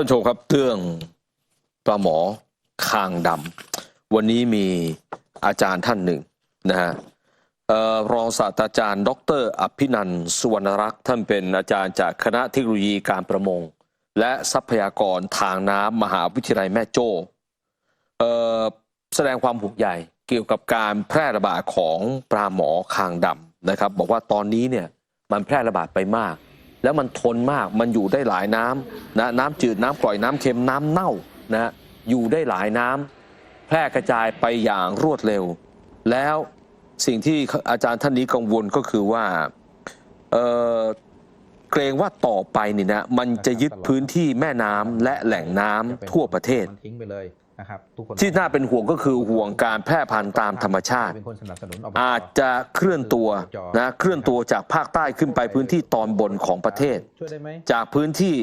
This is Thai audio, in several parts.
านชมครับเรื่องปลาหมอคางดำวันนี้มีอาจารย์ท่านหนึ่งนะฮะออรองศาสตราจารย์ ดร อภินันสุวรรณรักษ์ท่านเป็นอาจารย์จากคณะเทคโนโลยีการประมง และทรัพยากรทางน้ำมหาวิทยาลัยแม่โจ้แสดงความห่วงใยเกี่ยวกับการแพร่ระบาดของปลาหมอคางดำนะครับ บอกว่าตอนนี้เนี่ยมันแพร่ระบาดไปมาก แล้วมันทนมากมันอยู่ได้หลายน้ำนะน้ำจืดน้ำกร่อยน้ำเค็มน้ำเน่านะอยู่ได้หลายน้ำแพร่กระจายไปอย่างรวดเร็ว แล้วสิ่งที่อาจารย์ท่านนี้กังวลก็คือว่าเเกรงว่าต่อไปนี่นะมันจะยึดพื้นที่แม่น้ำและแหล่งน้ำทั่วประเทศ นะครับทุกคนที่น่าเป็นห่วงก็คือห่วงการแพร่พันธุ์ตามธรรมชาติ เป็นคนสนับสนุนบอาจจะเคลื่อนตัวนะเคลื่อนตัวจากภาคใต้ขึ้นไปพื้นที่ตอนบนของประเทศ ช่วยได้ไหม จากพื้นที่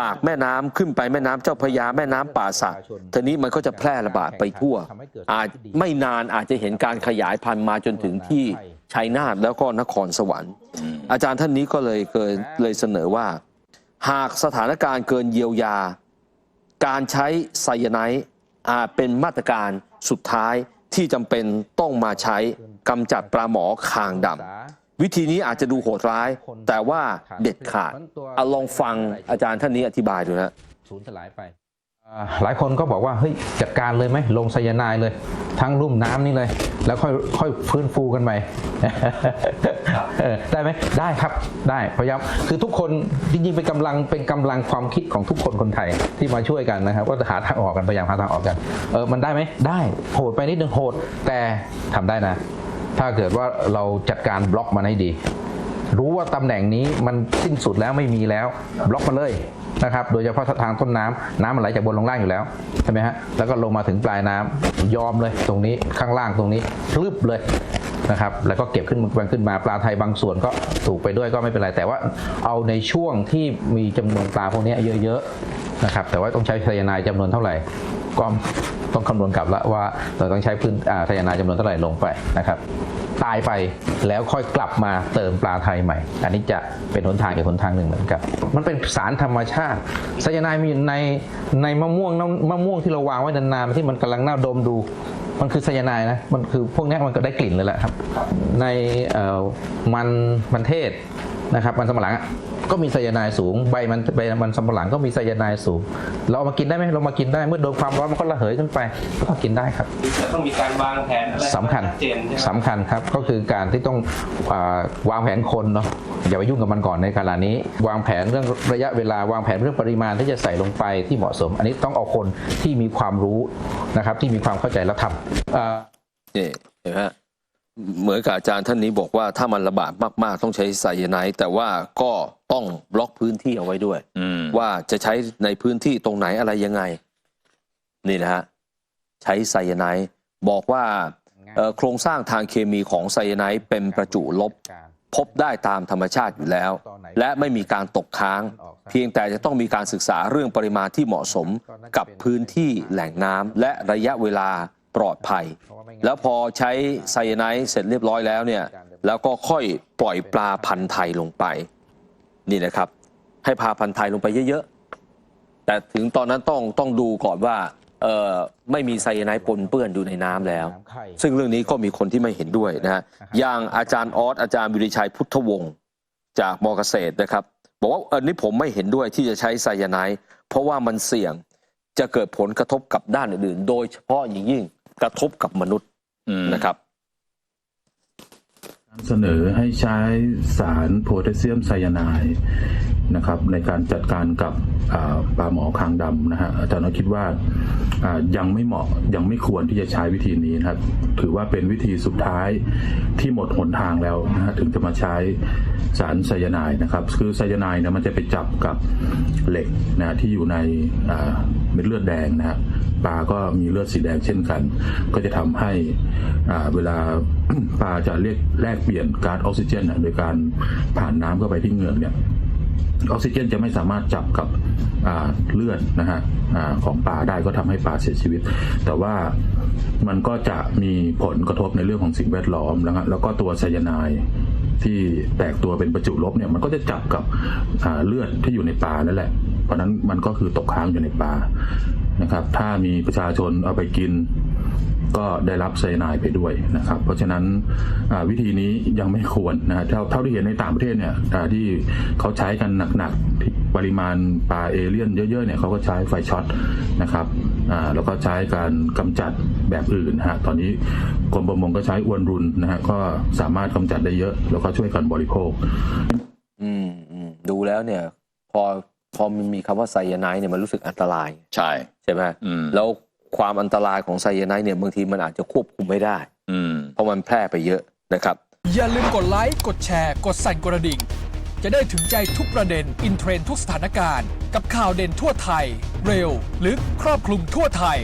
ปากแม่น้ำขึ้นไปแม่น้ำเจ้าพระยาแม่น้ำป่าสักทีนี้มันก็จะแพร่ระบาดไปทั่ว อาจไม่นานอาจจะเห็นการขยายพันธุ์มาจนถึงที่ชัยนาทแล้วก็นครสวรรค์ อาจารย์ท่านนี้ก็เลยเกินเลยเสนอว่า หากสถานการณ์เกินเยียวยา การใช้ไซยาไนด์ อาจเป็นมาตรการสุดท้ายที่จำเป็นต้องมาใช้กำจัดปลาหมอคางดำวิธีนี้อาจจะดูโหดร้าย แต่ว่าเด็ดขาดเอาลองฟังอาจารย์ท่านนี้อธิบายดูนะสูญสลายไปหลายคนก็บอกว่าเฮ้ยจัดการเลยไหมลงไซยาไนด์เลย ทั้งรุ่มน้ำนี่เลย แล้วค่อยค่อยฟื้นฟูกันใหม่ เออได้ไหมได้ครับได้พยายามคือทุกคนจริงๆเป็นกำลังเป็นกำลังความคิดของทุกคนคนไทยที่มาช่วยกันนะครับว่าจะหาทางออกกันพยายามหาทางออกกันเออมันได้ไหมได้โหดไปนิดนึงโหดแต่ทำได้นะ ถ้าเกิดว่าเราจัดการบล็อกมันให้ดี รู้ว่าตำแหน่งนี้มันสิ้นสุดแล้วไม่มีแล้วบล็อกมาเลยนะครับโดยเฉพาะทางต้นน้ำน้ำมันไหลจากบนลงล่างอยู่แล้วใช่ไหมฮะแล้วก็ลงมาถึงปลายน้ำยอมเลยตรงนี้ข้างล่างตรงนี้พลึบเลย นะครับแล้วก็เก็บขึ้นมาขึ้นมาปลาไทยบางส่วนก็ถูกไปด้วยก็ไม่เป็นไร แต่ว่าเอาในช่วงที่มีจำนวนปลาพวกนี้เยอะๆนะครับแต่ว่าต้องใช้ไซยาไนด์จำนวนเท่าไหร่ก็ต้องคำนวณกลับล้วว่าเราต้องใช้พื้นไซยาไนด์จำนวนเท่าไหร่ลงไปนะครับตายไปแล้วค่อยกลับมาเติมปลาไทยใหม่ อันนี้จะเป็นหนทางอีกหนทางหนึ่งเหมือนกัน มันเป็นสารธรรมชาติไซยาไนด์มีอยู่ในในมะม่วงมะม่วงที่เราวางไว้นานๆที่มันกำลังน่าดมดู มันคือไซยาไนด์นะ มันคือพวกนี้มันก็ได้กลิ่นเลยแหละครับ ในมันมันเทศนะครับ มันสำปะหลังอะ ก็มีไซยาไนด์สูง ใบมันใบมันสำปะหลังก็มีไซยาไนด์สูง เราเอามากินได้ไหมเรามากินได้เมื่อโดนความร้อนมันก็ระเหยขึ้นไปก็กินได้ครับจะต้องมีการวางแผนอะไรสำคัญชัดเจนใช่ไหมสำคัญครับก็คือการที่ต้องอาวางแผนคนเนาะอย่าไปยุ่งกับมันก่อนในขณะนี้ วางแผนเรื่องระยะเวลาวางแผนเรื่องปริมาณที่จะใส่ลงไปที่เหมาะสม อันนี้ต้องเอาคนที่มีความรู้นะครับ ที่มีความเข้าใจแล้วทำอ่านี่เห็นไหมฮะ เหมือนกับอาจารย์ท่านนี้บอกว่าถ้ามันระบาดมากๆ ต้องใช้ไซยาไนด์แต่ว่าก็ต้องบล็อกพื้นที่เอาไว้ด้วยอืมว่าจะใช้ในพื้นที่ตรงไหนอะไรยังไง นี่นะฮะใช้ไซยาไนด์บอกว่าเอ่อโครงสร้างทางเคมีของไซยาไนด์เป็นประจุลบ พบได้ตามธรรมชาติอยู่แล้ว และไม่มีการตกค้าง เพียงแต่จะต้องมีการศึกษาเรื่องปริมาณที่เหมาะสมกับพื้นที่แหล่งน้ำและระยะเวลา ปลอดภัย แล้วพอใช้ไซยาไนด์เสร็จเรียบร้อยแล้วเนี่ยแล้วก็ค่อยปล่อยปลาพันธุ์ไทยลงไปนี่นะครับ ให้พาพันธุ์ไทยลงไปเยอะๆ แต่ถึงตอนนั้นต้องต้องดูก่อนว่าเออไม่มีไซยาไนด์ปนเปื้อนอยู่ในน้ำแล้ว ซึ่งเรื่องนี้ก็มีคนที่ไม่เห็นด้วยนะฮะอย่างอาจารย์ออสอาจารย์วิริชัยพุทธวงศ์จากมอเกษตรนะครับ บอกว่าอันนี้ผมไม่เห็นด้วยที่จะใช้ไซยาไนด์เพราะว่ามันเสี่ยงจะเกิดผลกระทบกับด้านอื่นๆ โดยเฉพาะอย่างยิ่ง กระทบกับมนุษย์อืมนะครับเสนอให้ใช้สารโพแทสเซียมไซยาไนด์นะครับในการจัดการกับอ่าปลาหมอคางดำนะฮะอาจารย์ก็คิดว่าอ่ายังไม่เหมาะยังไม่ควรที่จะใช้วิธีนี้นะครับ ถือว่าเป็นวิธีสุดท้ายที่หมดหนทางแล้วนะฮะถึงจะมาใช้สารไซยาไนด์นะครับ คือไซยาไนด์เนี่ยมันจะไปจับกับเหล็กนะฮะที่อยู่ในอ่า เม็ดเลือดแดงนะฮะปลาก็มีเลือดสีแดงเช่นกัน ก็จะทำให้เวลาปลาจะเรียกแลกเปลี่ยนก๊าซออกซิเจนโดยการผ่านน้ำเข้าไปที่เหงือกเนี่ยออกซิเจนจะไม่สามารถจับกับเลือดนะฮะของปลาได้ก็ทำให้ปลาเสียชีวิต แต่ว่ามันก็จะมีผลกระทบในเรื่องของสิ่งแวดล้อมแล้วฮะแล้วก็ตัวไซยาไนด์ที่แตกตัวเป็นประจุลบเนี่ยมันก็จะจับกับเลือดที่อยู่ในปลานั่นแหละ เพราะนั้นมันก็คือตกค้างอยู่ในปลานะครับ ถ้ามีประชาชนเอาไปกิน ก็ได้รับไซยาไนด์ไปด้วยนะครับ เพราะฉะนั้นวิธีนี้ยังไม่ควรนะเท่าเท่าที่เห็นในต่างประเทศเนี่ยที่เขาใช้กันหนักๆปริมาณปลาเอเลี่ยนเยอะๆเนี่ยเขาก็ใช้ไฟช็อตนะครับแล้วก็ใช้การกำจัดแบบอื่นนะฮะตอนนี้กรมประมงก็ใช้อวนรุนนะฮะก็สามารถกำจัดได้เยอะ แล้วก็ช่วยกันบริโภค อืมอืมดูแล้วเนี่ยพอ พอมันมีคำว่าไซยาไนด์เนี่ยมันรู้สึกอันตราย ใช่ใช่ไหมอืมแล้วความอันตรายของไซยาไนด์เนี่ยบางทีมันอาจจะควบคุมไม่ได้ อืมเพราะมันแพร่ไปเยอะนะครับ อย่าลืมกดไลค์กดแชร์ กดสั่นกระดิ่ง จะได้ถึงใจทุกประเด็นอินเทรนด์ทุกสถานการณ์ กับข่าวเด่นทั่วไทย เร็ว ลึกครอบคลุมทั่วไทย